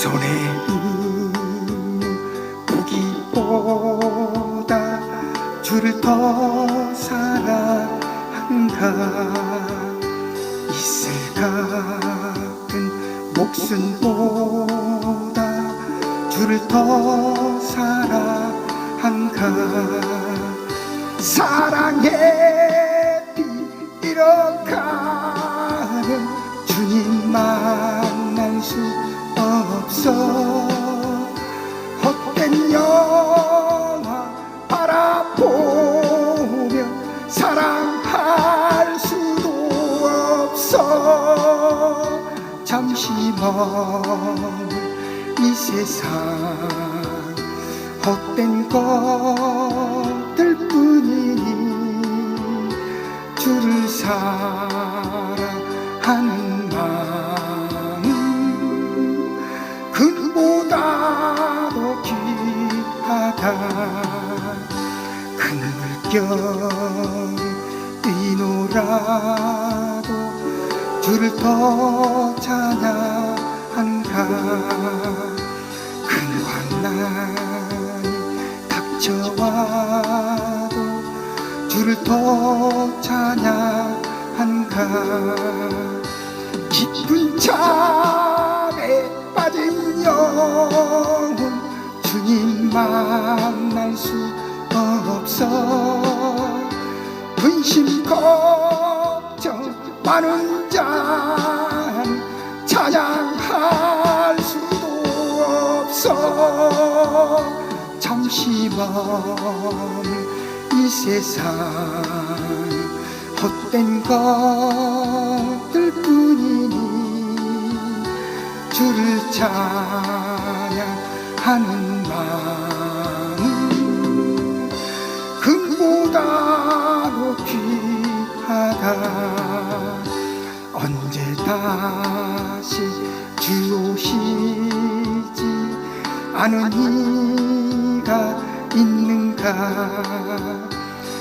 손에 무기보다 주를 더 사랑한가 있을까은 목숨보다 주를 더 사랑한가 사랑에 비잃어가는 주님 만날 수 없어. 헛된 영화 바라보며 사랑할 수도 없어. 잠시 먼이 세상. 헛된 것들 뿐이니 주를 사랑하는 물결 뛰노라도 주를 더 찬양한가? 큰 환난이 닥쳐와도 주를 더 찬양한가? 깊은 잠에 빠진 주님 만날 수 없어. 근심 걱정 많은 자는 찬양할 수도 없어. 잠시 먼이 세상 헛된 것들 뿐이니 주를 찬양하는 마음 금보다도 귀하다. 언제 다시 주 오시지? 않은 이가 있는가?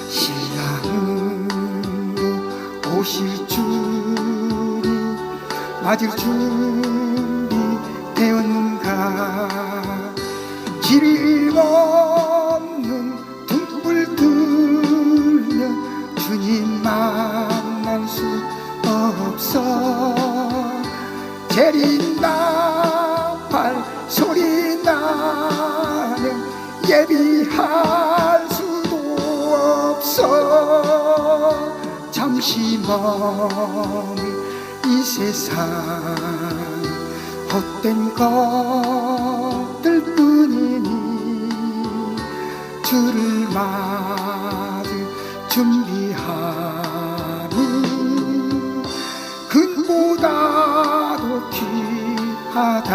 신랑으로 오실 줄이 맞을 준 길이 없는 등불 들며 주님 만날 수 없어. 재린나팔 소리 나면 예비할 수도 없어. 잠시 먼이 세상 헛된 것 주를 맞을 준비하니 금보다도 귀하다